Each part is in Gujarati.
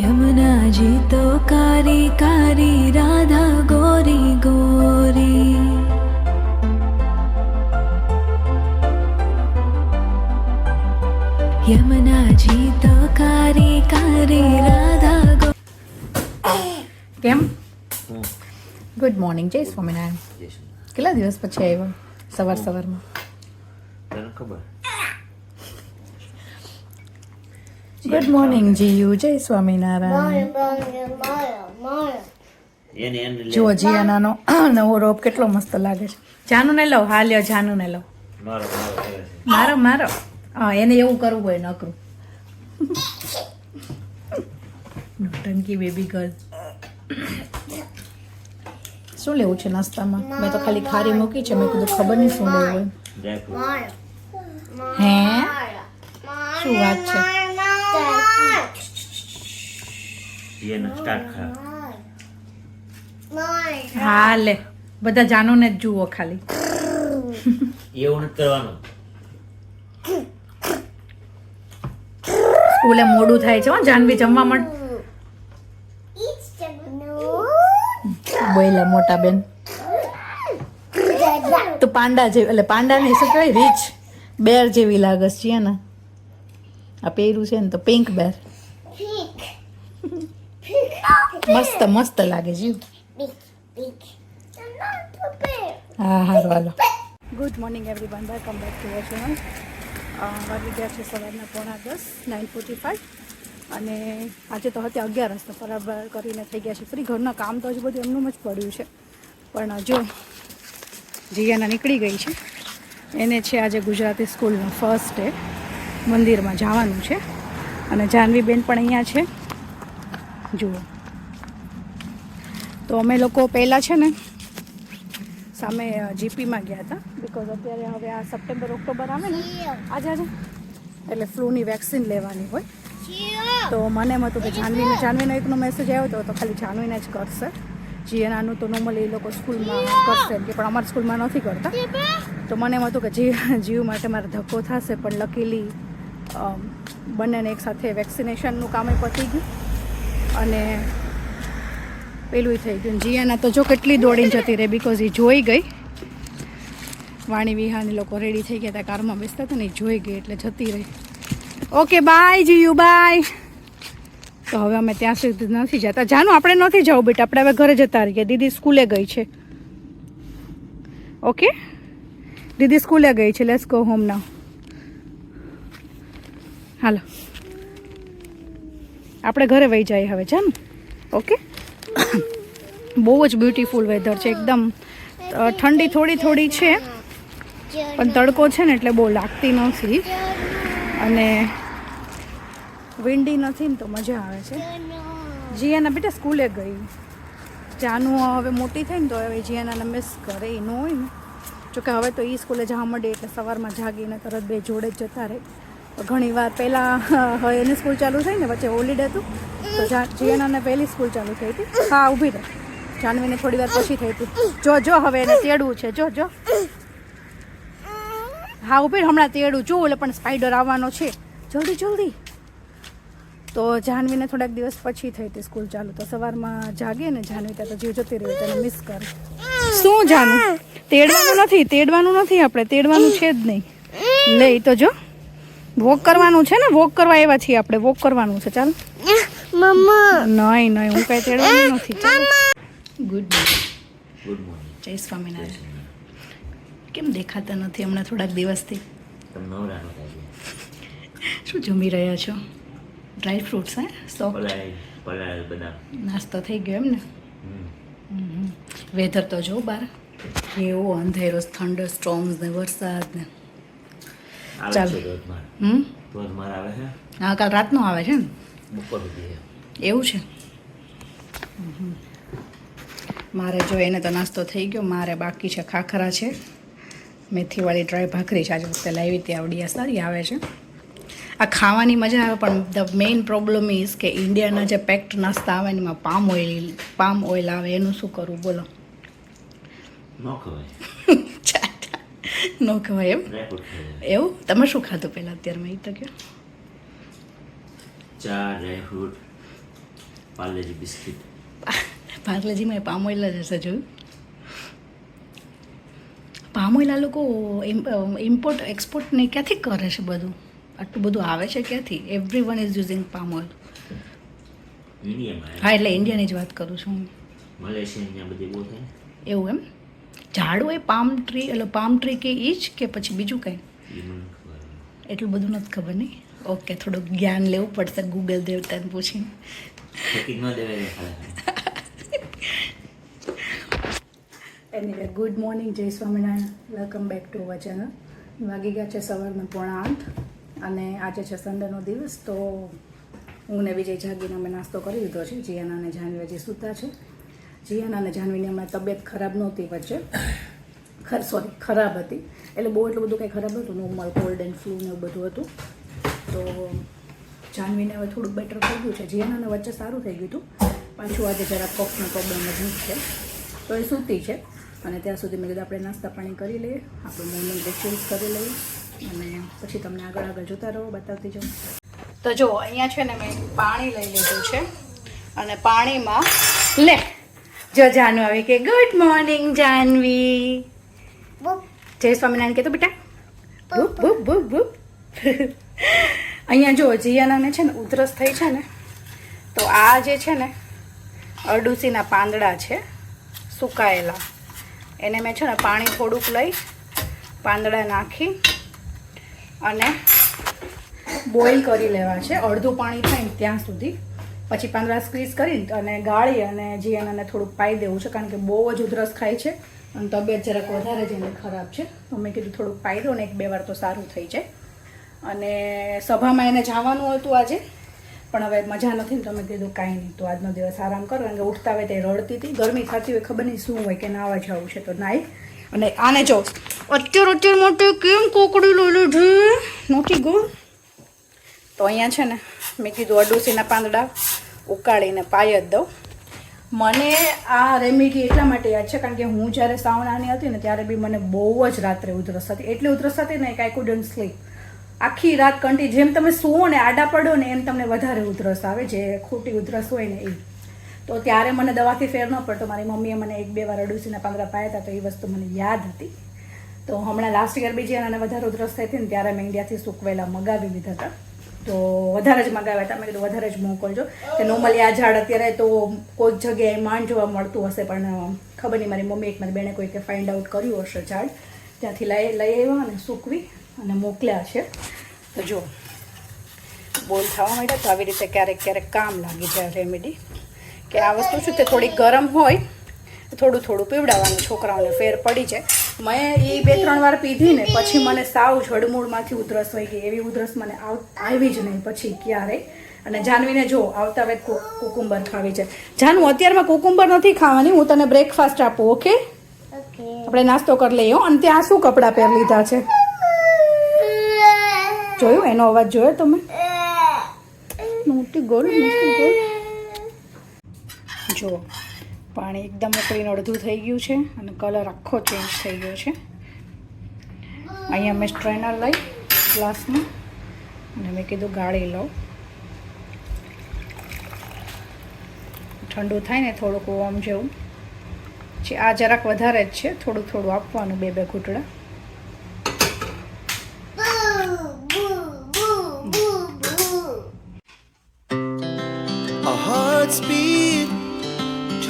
યમુનાજી તો કારી કારી રાધા ગોરી ગોરી યમુનાજી તો કારી કારી રાધા ગો કેમ? ગુડ મોર્નિંગ જય સ્વામિનારાયણ. કેટલા દિવસ પછી આવ્યો? સવાર સવારમાં? તને ખબર? ગુડ મોર્નિંગ જીયુ જય સ્વામિનારાયણ એને એને લે. જુઓ જીયાનાનો નવો રોપ કેટલો મસ્ત લાગે છે. જાનુ ને લઉં હા લ્યો જાનુ ને લઉં મારો મારો કરે છે. મારો મારો. હા એને એવું કરવું હોય નકરું. નોટંકી બેબી ગર્લ. શું લેવું છે નાસ્તામાં? મેં તો ખાલી ખારી મૂકી છે મેં કીધું ખબર નહીં શું લેવું હોય. હે? શું વાત છે? એને સ્ટાર્ટ ખા હા લે બધા જાનુને જ જુઓ ખાલી. એવું નથી કરવાનું સ્કૂલે મોડું થાય છે હો જાનવી જમવા માટે બોયલા મોટા બેન. તો પાંડા જેવી એટલે પાંડા નહીં શું કહેવાય રીચ બેર જેવી લાગે છે ને? આ પહેર્યું છે ને તો પિંક બેર મસ્ત મસ્ત લાગે છે. હા હારું હાલો good morning everyone welcome back to our channel વાગી ગયા છે સવારના પોણા દસ નાઇન ફોર્ટી ફાઇવ અને આજે તો હતી અગિયારસ, તો બરાબર કરીને થઈ ગયા છે. ફરી ઘરના કામ તો હજુ બધું એમનું જ પડ્યું છે. પણ જો, જીયાના નીકળી ગઈ છે. એને છે આજે ગુજરાતી સ્કૂલનો ફર્સ્ટ ડે મંદિરમાં જવાનું છે. અને જાનવી બેન પણ અહીંયા છે. જુઓ. તો અમે લોકો પહેલાં છે ને, સામે જીપીમાં ગયા હતા. બિકોઝ અત્યારે હવે આ સપ્ટેમ્બર ઓક્ટોબર આવે ને, આજે આજે. એટલે ફ્લૂની વેક્સિન લેવાની હોય. તો મને એમ હતું કે જાનવીને, જાનવીનો એકનો મેસેજ આવ્યો હતો તો ખાલી જાનવીને જ કરશે. જીએનાનું તો નોર્મલી એ લોકો સ્કૂલમાં કરશે કે, પણ અમારા સ્કૂલમાં નથી કરતા. તો મને એમ હતું કે જીવ જીવ માટે મારે ધક્કો થશે, પણ લકીલી બંનેને એકસાથે વેક્સિનેશનનું કામે પતી ગયું અને પેલું થઈ ગયું. જીયાના તો જો કેટલી દોડીને જતી રહી બિકોઝ એ જોઈ ગઈ. વાણી વિહાની લોકો રેડી થઈ ગયા હતા, કારમાં બેસતા હતા ને જોઈ ગઈ એટલે જતી રહી. ઓકે બાય જીયુ બાય તો હવે અમે ત્યાં સુધી નથી જતા. જાનું, આપણે નથી જવું બેટા, આપણે હવે ઘરે જતા રહીએ. દીદી સ્કૂલે ગઈ છે. ઓકે દીદી સ્કૂલે ગઈ છે. લેટ્સ ગો હોમ નાવ હાલો. આપણે ઘરે વહી જઈએ હવે જાનું ઓકે બહુ જ બ્યુટીફુલ વેધર છે, એકદમ ઠંડી થોડી થોડી છે, પણ તડકો છે ને એટલે બહુ લાગતી નથી. અને વિન્ડી નથી ને તો મજા આવે છે. જીયાના બેટા સ્કૂલે ગઈ. જાનું હવે મોટી થઈ ને તો હવે જીયાનાને મિસ કરે ન હોય ને. જોકે હવે તો એ સ્કૂલે જવા મળે એટલે સવારમાં જાગીને તરત બે જોડે જ જતા રહે. ઘણી વાર પહેલાં એની સ્કૂલ ચાલુ થઈ ને, વચ્ચે હોલિડે હતું, તો જીયાનાને પહેલી સ્કૂલ ચાલુ થઈ હતી. હા, ઊભી રહે. જાનવીને થોડી વાર પછી થઈ હતી. જો જો, હવે એને તેડવું છે. જો જો. હા, ઊભી હમણાં તેડું જો એટલે પણ સ્પાઈડર આવવાનો છે. જલ્દી જલ્દી. તો જાહ્નવીને થોડાક દિવસ પછી થઈ હતી સ્કૂલ ચાલુ. તો સવારમાં જાગે ને જાહ્નવી ત્યાં તો જીવ જતી રહી, તેને મિસ કરે. શું જાનું તેડવાનું નથી તેડવાનું નથી આપણે, તેડવાનું છે જ નહીં. લઈ તો જો. વોક કરવાનું છે ને? વોક કરવા આવ્યા છીએ આપણે. વોક કરવાનું છે. ચાલ. નહીં નહીં હું કાંઈ તેડવાનું નથી. ચાલ. ગુડ ગુડ મોર્નિંગ જય સ્વામિનારાયણ. કેમ દેખાતા નથી? હમણાં થોડાક દિવસથી. શું જમી રહ્યા છો? ડ્રાય ફ્રૂટ્સ હે? સોફ્ટ નાસ્તો થઈ ગયો એમ ને. વેધર તો જો બાર. કેવો અંધેરો થંડર સ્ટ્રોમ્સ ને વરસાદ ને. ચાલ. હમ? ધોધમાર આવે છે? હા કાલ રાતનો આવે છે ને? બપોર સુધી એવું છે? મારે જો એને તો નાસ્તો થઈ ગયો મારે બાકી છે ખાખરા છે. મેથીવાળી ડ્રાય ભાખરી છે આજે વખતે લાવી હતી આવડી સારી આવે છે. આ ખાવાની મજા આવે પણ ધ મેઇન પ્રોબ્લેમ ઇઝ કે ઇન્ડિયાના જે પેક્ડ નાસ્તા આવે એમાં પામ ઓઇલ પામ ઓઇલ આવે એનું શું કરવું બોલો? ન ખવાય. ન કહેવાય એમ. એવું? તમે શું ખાધું પહેલાં અત્યારમાં એ તો કહો. ચા dry fruit Parle G biscuit. પાર્લેજીમાં palm oil જ હશે જોયું. પામ ઓઇલ આ લોકો ઇમ્પોર્ટ એક્સપોર્ટ ને ક્યાંથી કરે છે બધું? આટલું બધું આવે છે ક્યાંથી? Everyone is using palm oil હા એટલે ઇન્ડિયાની જ વાત કરું છું હું. મલેશિયા બધી બહુ થાય એવું એમ? ઝાડ હોય પામ ટ્રી એટલે પામ ટ્રી કે એ જ કે પછી બીજું કંઈ. એટલું બધું નથી ખબર નહીં. ઓકે થોડુંક જ્ઞાન લેવું પડશે ગૂગલ દેવતાને પૂછીને. એની good morning Jai Swaminarayan welcome back to our channel વાગી ગયા છે સવારના પોણા આઠ અને આજે છે સન્ડેનો દિવસ તો હું ને વિજય જાગીને અમે નાસ્તો કરી લીધો છે. જીયાના અને જાનવી હજી સૂતા છે. જીયાના અને જાનવીની હમણાં તબિયત ખરાબ નહોતી વચ્ચે ખર સોરી ખરાબ હતી. એટલે બહુ એટલું બધું કંઈ ખરાબ નહોતું નોર્મલ કોલ્ડ એન્ડ ફ્લૂ ને એવું બધું હતું. તો જાનવીને હવે થોડુંક બેટર થઈ ગયું છે. જીયાનાને વચ્ચે સારું થઈ ગયું હતું. પાછું આજે જરા કોફનો પ્રોબ્લેમ જ છે. તો એ સૂતી છે. અને ત્યાં સુધી મેં કીધું, આપણે નાસ્તા પાણી કરી લઈએ, આપણું મોર્નિંગ રિચ્યુઅલ્સ કરી લઈએ અને પછી તમને આગળ આગળ જોતા રહો, બતાવતી જાઉં તો જો, અહીંયા છે ને મેં પાણી લઈ લીધું છે. અને પાણીમાં લે જો જાનુ આવી કે ગુડ મોર્નિંગ જાનવી. જય સ્વામિનારાયણ કહેતો બેટા. બુપ બુપ બુપ. બુપ અહીંયા જો જીયાનાને છે ને ઉધરસ થઈ છે ને તો આ જે છે ને અરડુસીના પાંદડા છે સુકાયેલા. એને મેં છે ને પાણી થોડુંક લઈ પાંદડા નાખી અને બોઇલ કરી લેવા છે. અડધું પાણી થાય ત્યાં સુધી પછી પાંદડા સ્ક્વીઝ કરી અને ગાળી અને જીયાનાને થોડુંક પાઈ દેવું છે, કારણ કે બહુ જ ઉધરસ ખાય છે અને તબિયત જરાક વધારે જ એને ખરાબ છે. તો મેં કીધું થોડુંક પાઈ દો ને એક બે વાર તો સારું થઈ જાય. અને સભામાં એને જવાનું હતું આજે, પણ હવે મજા નથી ને તમે કીધું કાંઈ નહીં, તો આજનો દિવસ આરામ કરો, કારણ કે ઉઠતા હોય તે રડતી હતી. ગરમી થતી હોય ખબર નહીં શું હોય કે નાવા જવું છે તો નાઈ. અને આને જો, અત્યારે અત્યારે માટે કેમ કોકડી લઈ લીધી? નોટી ગુડ તો અહીંયા છે ને, મેં કીધું અડુસીના પાંદડા. ઉકાળીને પાય જ દઉં. મને આ રેમેડી એટલા માટે યાદ છે, કારણ કે હું જ્યારે સાવનાની હતી ને, ત્યારે બી મને બહુ જ રાત્રે ઉધરસ હતી. એટલી ઉધરસ હતી ને કે આઈ કુડન્ટ સ્લીપ આખી રાત કંટી, જેમ તમે સુવો ને, આડા પડો ને, એમ તમને વધારે ઉધરસ આવે, જે ખોટી ઉધરસ હોય ને એ તો ત્યારે મને દવાથી ફેર ન પડતો. મારી મમ્મીએ મને એક બે વાર અડુસીના પાંદડા પાયા હતા, તો એ વસ્તુ મને યાદ હતી. તો હમણાં લાસ્ટ યર બીજી અને વધારે ઉધરસ થઈ હતી ને, ત્યારે મેં ઇન્ડિયાથી સૂકવેલા મગાવી લીધા હતા. તો વધારે જ મગાવ્યા હતા. મેં કીધું વધારે જ મોકલજો. કે નોર્મલી આ ઝાડ અત્યારે તો કોઈક જગ્યાએ માંડ જોવા મળતું હશે, પણ ખબર નહીં, મારી મમ્મી એક મારી બેને કોઈકે ફાઇન્ડ આઉટ કર્યું હશે ઝાડ. ત્યાંથી લઈ લઈ આવ્યા અને સૂકવી અને મોકલ્યા છે. તો જો, બોલ થવા માંડ્યા તો આવી રીતે ક્યારેક ક્યારેક કામ લાગી જાય રેમેડી કે આ વસ્તુ શું તે થોડી ગરમ હોય, થોડું થોડું પીવડાવવાનું, છોકરાઓને ફેર પડી જાય. મેં એ બે ત્રણ વાર પીધી ને પછી મને સાવ જડમૂળમાંથી ઉધરસ હોય ગઈ એવી ઉધરસ મને આવી જ નહીં પછી ક્યારેય અને જાનવીને જો આવતા વેત કુકુંબર ખાવી છે. જાનવું અત્યારમાં કુકુંબર નથી ખાવાની હું તને બ્રેકફાસ્ટ આપું ઓકે આપણે નાસ્તો કરી લઈએ અને ત્યાં શું કપડાં પહેરી લીધા છે? જોયું? એનો અવાજ જોયો તમે? મોટી ગોળ મોટી ગોળ. જો પાણી એકદમ ઉકળીને અડધું થઈ ગયું છે અને કલર આખો ચેન્જ થઈ ગયો છે. અહીંયા મેં સ્ટ્રેનર લઈ, ગ્લાસમાં. અને મેં કીધું ગાળી લઉં. ઠંડુ થાય ને થોડુંક વોર્મ જેવું. છે આ જરાક વધારે જ છે, થોડું થોડું આપવાનું બે બે ઘૂંટડા. Our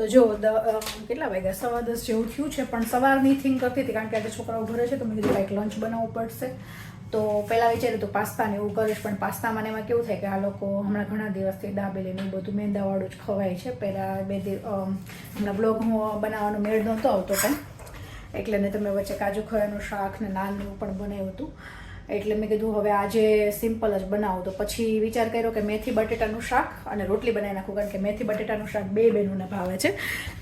તો જો કેટલા વાગ્યા? સવા દસ જેવું થયું છે, પણ સવારની થિંક કરતી હતી, કારણ કે આજે છોકરાઓ ઘરે છે, તો મેં કીધું કંઈક લંચ બનાવવું પડશે. તો પહેલાં વિચાર્યું તો પાસ્તા ને એવું કરીશ, પણ પાસ્તામાં ને એમાં કેવું થાય કે આ લોકો હમણાં ઘણા દિવસથી દાબેલી ને બધું, મેંદાવાળું જ ખવાય છે. પહેલાં બે હમણાં બ્લોગ હું બનાવવાનો મેળ નહોતો આવતો પણ એટલે ને તમે વચ્ચે કાજુ ખરાનું શાક ને નાન એવું પણ બનાવ્યું હતું. એટલે મેં કીધું, હવે આજે સિમ્પલ જ બનાવું. તો પછી વિચાર કર્યો કે મેથી બટેટાનું શાક અને રોટલી બનાવી નાખું, કારણ કે મેથી બટેટાનું શાક બે બેનુંને ભાવે છે.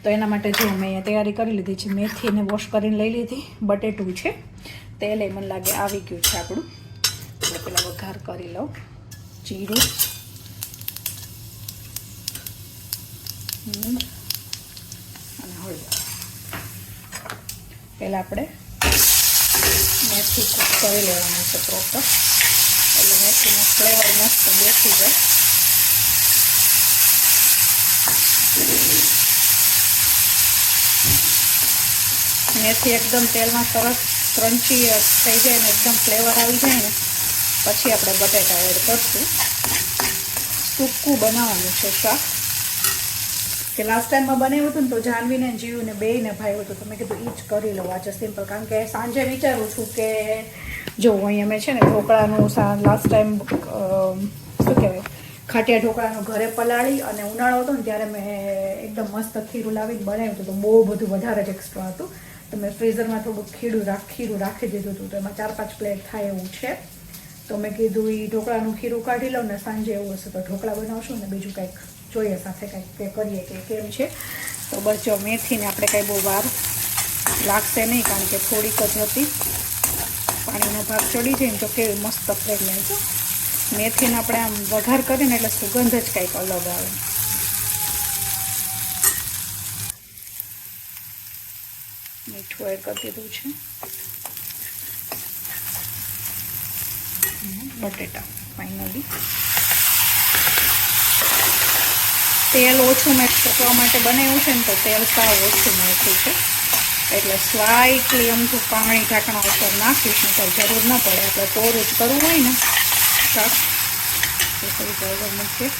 તો એના માટે જો મેં તૈયારી કરી લીધી છે. મેથીને વોશ કરીને લઈ લીધી. બટેટું છે. તેલ એ મને લાગે આવી ગયું છે આપણું. એટલે પેલા વઘાર કરી લઉં. જીરું અને હળદર. પહેલાં આપણે મેથી કરી લેવાનું છે પ્રોપર એટલે મેથીનો ફ્લેવર મસ્ત બેસી જાય મેથી એકદમ તેલમાં સરસ ક્રન્ચી થઈ જાય ને એકદમ ફ્લેવર આવી જાય ને પછી આપણે બટેટા એડ કરશું સૂકું બનાવવાનું છે શાક કે લાસ્ટ ટાઈમમાં બનાવ્યું હતું ને, તો જાનવીને જીવને બેયને ભાવ્યું હતું તો મેં કીધું એ જ કરી લઉં આજે સિમ્પલ કારણ કે સાંજે વિચારું છું કે જો અહીંયા મેં છે ને ઢોકળાનું લાસ્ટ ટાઈમ શું કહેવાય, ખાટિયા ઢોકળાનું ઘરે પલાળી અને ઉનાળો હતો ને, ત્યારે મેં એકદમ મસ્ત ખીરું લાવીને બનાવ્યું હતું. તો બહુ બધું વધારે જ એક્સ્ટ્રા હતું. તો મેં ફ્રીઝરમાં થોડું ખીરું રાખ, ખીરું રાખી દીધું હતું. તો એમાં ચાર, પાંચ પ્લેટ થાય એવું છે. તો મેં કીધું એ ઢોકળાનું ખીરું કાઢી લઉં ને સાંજે એવું હશે તો ઢોકળા બનાવશું ને બીજું કંઈક. જોઈએ સાથે કંઈક કે કરીએ કે કેમ છે. તો બસ જો મેથીને આપણે કંઈ બહુ વાર લાગશે નહીં કારણ કે થોડીક જ હતી. પાણીનો ભાગ ચડી જાય ને તો કેવી મસ્ત ફ્રેગનેન્સ મેથીને આપણે આમ વઘાર કરીને એટલે સુગંધ જ કંઈક અલગ આવે. મીઠું એડ કરી દીધું છે. બટેટા ફાઇનલી તેલ ઓછું મેં કરવા માટે બનાવ્યું છે ને તો તેલ સાવ ઓછું નાખ્યું છે. એટલે સ્લાઇટલી અમથું પાણી ઢાંકણા ઉપર નાખીશ ને તો જરૂર ન પડે. આપણે કોરું જ કરવું હોય ને, શાક. તો થોડી હળદર મૂકીએ.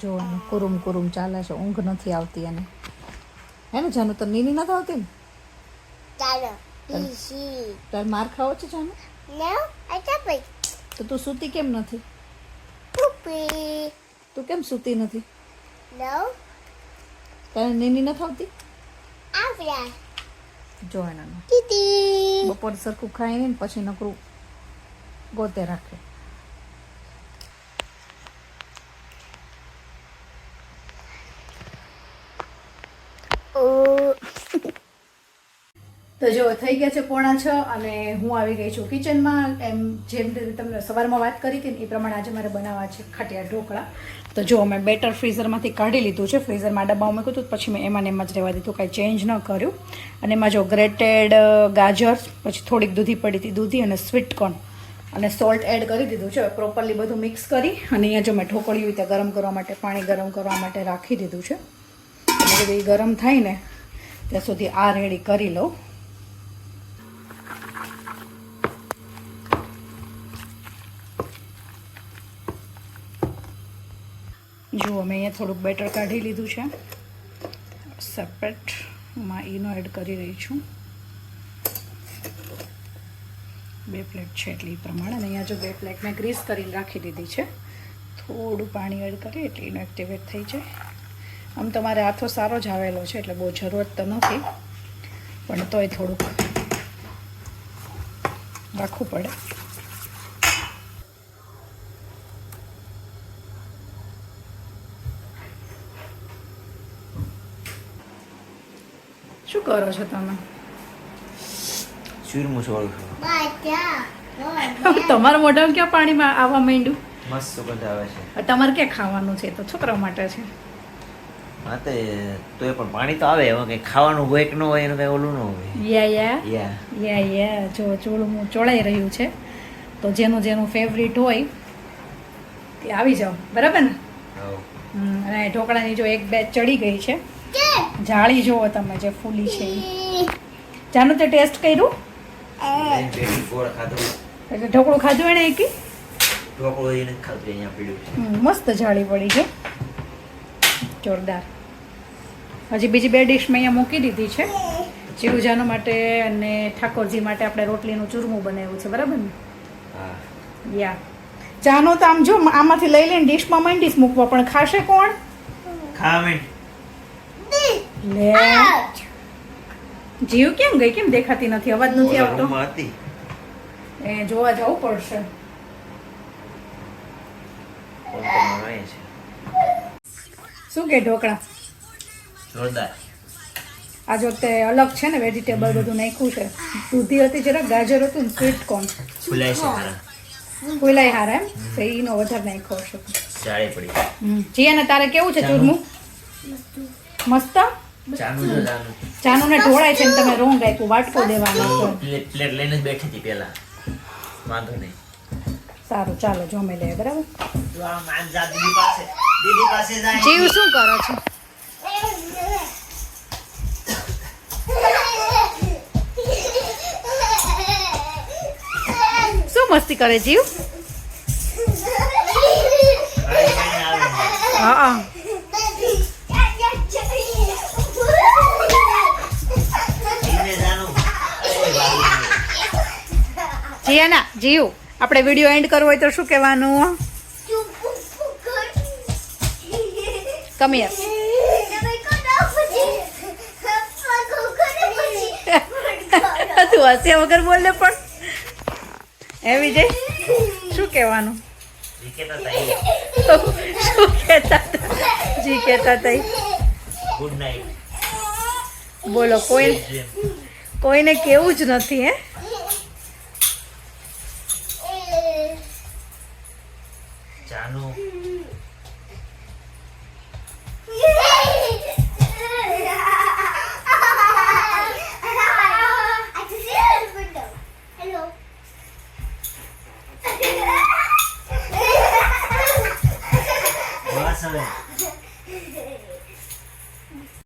જો કુરુમ કુરુમ ચાલે છે ઊંઘ નથી આવતી એને. હે ને જાનુ તો નીની નથી આવતી ને? ચાલો તારે માર ખાવો છે જાનુ? તો તું સૂતી કેમ નથી? તું કેમ સૂતી નથી? નો તારે નીની નથી આવતી? આવડા જો એના ટીટી. બપોર સરખું ખાઈ ને પછી નકરું ગોતે રાખે. તો જો થઈ ગયા છે પોણા છ અને હું આવી ગઈ છું કિચનમાં, એમ જેમ તમને સવારમાં વાત કરી હતી ને એ પ્રમાણે આજે મારે બનાવવા છે ખટિયા ઢોકળા. તો જો મેં બેટર ફ્રીઝરમાંથી કાઢી લીધું છે, ફ્રીઝરમાં ડબ્બામાં મૂક્યું હતું પછી મેં એમાં એમ જ રહેવા દીધું, કાંઈ ચેન્જ ન કર્યું. અને એમાં જો ગ્રેટેડ ગાજર, પછી થોડીક દૂધી પડી હતી, દૂધી અને સ્વીટ કોર્ન અને સોલ્ટ એડ કરી દીધું છે. પ્રોપરલી બધું મિક્સ કરી અને અહીંયા જો મેં ઢોકળ્યું ત્યાં ગરમ કરવા માટે, પાણી ગરમ કરવા માટે રાખી દીધું છે. બધું ગરમ થાય ને, ત્યાં સુધી આ રેડી કરી લઉં. જુઓ મેં અહીંયા થોડુંક બેટર કાઢી લીધું છે. સેપરેટમાં ઈનો એડ કરી રહી છું. બે પ્લેટ છે એટલે એ પ્રમાણે. અહીંયા જો બે પ્લેટ મેં ગ્રીસ કરીને રાખી દીધી છે. થોડું પાણી એડ કરી એટલે ઈનો એક્ટિવેટ થઈ જાય. આમ તમારે હાથો સારો જ આવેલો છે એટલે બહુ જરૂરત તો નથી. પણ તોય થોડુંક રાખવું પડે. કરો છો તમે? ચૂરમું સોળું તમારા મોઢામાં ક્યાં પાણીમાં આવવા માંડ્યું? મસ્ત સુગંધ આવે છે. તમારે ક્યાં ખાવાનું છે? તો છોકરા માટે છે. હા તે તો એ પણ પાણી તો આવે એમાં કંઈ ખાવાનું હોય કે ન હોય એનું કંઈ ઓલું ન હોય. યા યા યા યા યા જો ચોળમું ચોળાઈ રહ્યું છે તો જેનું જેનું ફેવરિટ હોય તે આવી જાઓ. બરાબર ને? અને ઢોકળાની જો એક બેચ ચડી ગઈ છે જાળી જુઓ તમે જે ફૂલી છે. જાનું તે ટેસ્ટ કર્યું? એટલે ઢોકળું ખાધું એને એકી? ઢોકળું એને જ ખાધું અહીંયા પીડ્યું છે. હમ, મસ્ત જાળી પડી છે. જોરદાર. હજી બીજી બે ડિશ મેં અહીંયા મૂકી દીધી છે. ચીરુજાનો માટે અને ઠાકોરજી માટે આપણે રોટલીનું ચૂરમું બનાવ્યું છે બરાબર ને? યા. ચાનો તો આમ જો આમાંથી લઈ લઈને ડિશમાં માંડીશ મૂકવા પણ ખાશે કોણ? ખા મેં લે. જીવ કેમ ગઈ? કેમ દેખાતી નથી? અવાજ નથી આવતો. એ જોવા જવું પડશે. છે. શું કે ઢોકળા? જોરદાર. આજ વખતે અલગ છે ને વેજીટેબલ બધું નાખ્યું છે. દૂધી હતી જરા ગાજર હતું ને સ્વીટ કોર્ન ફૂલાય છે ફૂલાઈ હારા એમ? તો એનો વધારે નાખ્યો હશે. જાળી પડી. હમ. જીયાને તારે કેવું છે ચૂરમું? મસ્ત? ચાનું ને ઢોળાય છે ને તમે રોંગ આપ્યું વાટકો દેવાનો પ્લેટ લઈને જ બેઠી હતી પેલા વાંધો નહીં. સારું ચાલો જમી લે બરાબર? તું આ માન જા દીદી પાસે. દીદી પાસે જાય. જીવ શું કરો છો? શું મસ્તી કરે જીવ? હા હા. જીયાના જીવ આપણે વીડિયો એન્ડ કરવો હોય તો શું કહેવાનું? કમિયર તું હસ્યા વગર બોલે પણ. હે વિજય? શું કહેવાનું? શું કહેતા જી કહેતા તઈ ગુડ નાઇટ બોલો કોઈ કોઈને કેવું જ નથી હે?